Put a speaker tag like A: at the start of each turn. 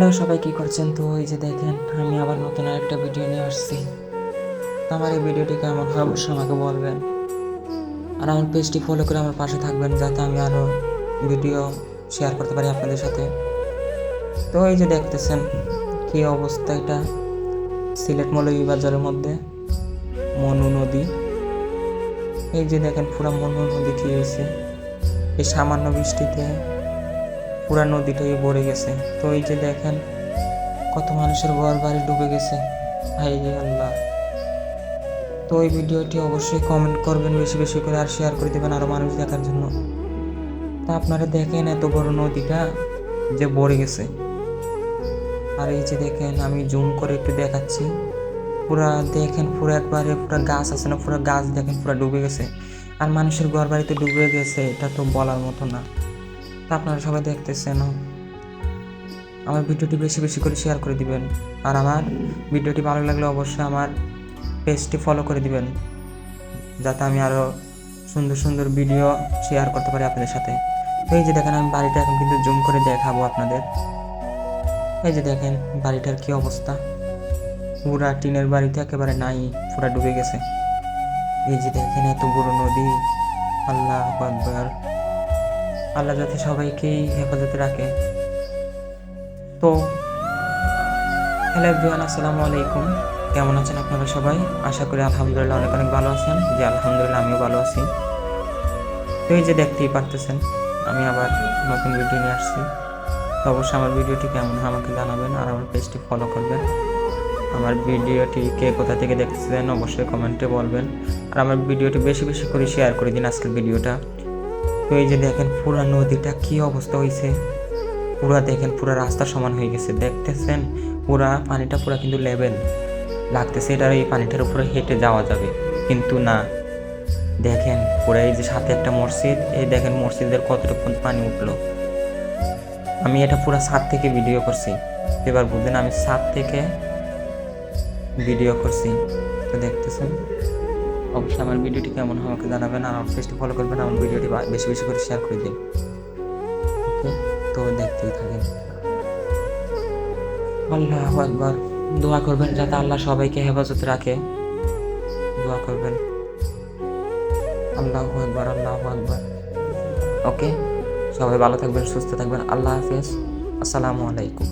A: Hello, সবাই কী করছেন? তো এই যে দেখেন, আমি আবার নতুন আরেকটা ভিডিও নিয়ে আসছি। তো আমার এই ভিডিওটি কেমন হয় অবশ্যই আমাকে বলবেন। আর আমার পেজটি ফলো করে আমার পাশে থাকবেন যাতে আমি আরও ভিডিও শেয়ার করতে পারি আপনাদের সাথে। তো এই যে দেখতেছেন, কী অবস্থা এটা? সিলেট মৌলভীবাজারের মধ্যে, মনু নদী। এই যে দেখেন, পুরা মনু নদী কী হয়েছে এই সামান্য বৃষ্টিতে পুরা নদীটাই ভরে গেছে। তো এই যে দেখেন, কত মানুষের ঘর বাড়ি ডুবে গেছে। হাই আল্লাহ। তো এই ভিডিওটি অবশ্যই কমেন্ট করবেন, বেশি বেশি করে আর শেয়ার করে দেবেন আরও মানুষ দেখার জন্য। তা আপনারা দেখেন এত বড় নদীটা যে ভরে গেছে। আর এই যে দেখেন, আমি জুম করে একটু দেখাচ্ছি। পুরা দেখেন, পুরো একবারে পুরো গাছ আছে না, পুরো গাছ দেখেন, পুরো ডুবে গেছে। আর মানুষের ঘর বাড়িতে ডুবে গেছে, এটা তো বলার মতো না। তা আপনারা সবাই দেখতেছেন আমার ভিডিওটি বেশি বেশি করে শেয়ার করে দিবেন। আর আমার ভিডিওটি ভালো লাগলে অবশ্যই আমার পেজটি ফলো করে দিবেন। যাতে আমি আরও সুন্দর সুন্দর ভিডিও শেয়ার করতে পারি আপনাদের সাথে। এই যে দেখেন, আমি বাড়িটা এখন কিন্তু জুম করে দেখাবো আপনাদের। এই যে দেখেন, বাড়িটার কি অবস্থা। পুরা টিনের বাড়িতে একেবারে নাই, পুরা ডুবে গেছে। এই যে দেখেন, এত বড় নদী। আল্লাহ আকবার। আল্লাহ যাতে সবাইকেই হেফাজতে রাখে। তো, হ্যালো এভরিওয়ান, আসসালামু আলাইকুম। কেমন আছেন আপনারা সবাই? আশা করি আলহামদুলিল্লাহ অনেক অনেক ভালো আছেন। যে আলহামদুলিল্লাহ আমিও ভালো আছি। তো এই যে দেখতেই পারতেছেন, আমি আবার নতুন ভিডিও নিয়ে আসছি। তো অবশ্যই আমার ভিডিওটি কেমন আমাকে জানাবেন আর আমার পেজটি ফলো করবেন। আমার ভিডিওটি কে কোথা থেকে দেখতেছেন অবশ্যই কমেন্টে বলবেন। আর আমার ভিডিওটি বেশি বেশি করে শেয়ার করে দিন আজকের ভিডিওটা। এই যে দেখেন পুরা নদীটা কি অবস্থা হয়েছে পুরা দেখেন পুরা রাস্তা সমান হয়ে গেছে। দেখতেছেন, পুরা পানিটা পুরা কিন্তু লেভেল লাগতেছে এটার এই পানিটার উপরে হেঁটে যাওয়া যাবে। কিন্তু না। দেখেন, পুরা এই যে সাথে একটা মসজিদ, এই দেখেন মসজিদের কতটুকু পানি উঠল। আমি এটা পুরা ছাদ থেকে ভিডিও করছি। এবার বুঝলেন আমি ছাদ থেকে ভিডিও করছি। তো দেখতেছেন অবশ্যই আমার ভিডিওটি কেমন হয় আমাকে জানাবেন আর আমার পেজটি ফলো করবেন, আমার ভিডিওটি বেশি বেশি করে শেয়ার করে দিন। ওকে তো দেখতেই থাকেন। আল্লাহ একবার দোয়া করবেন যাতে আল্লাহ সবাইকে হেফাজত রাখে। দোয়া করবেন। আল্লাহ একবার আল্লাহ একবার ওকে সবাই ভালো থাকবেন, সুস্থ থাকবেন। আল্লাহ হাফেজ। আসসালামু আলাইকুম।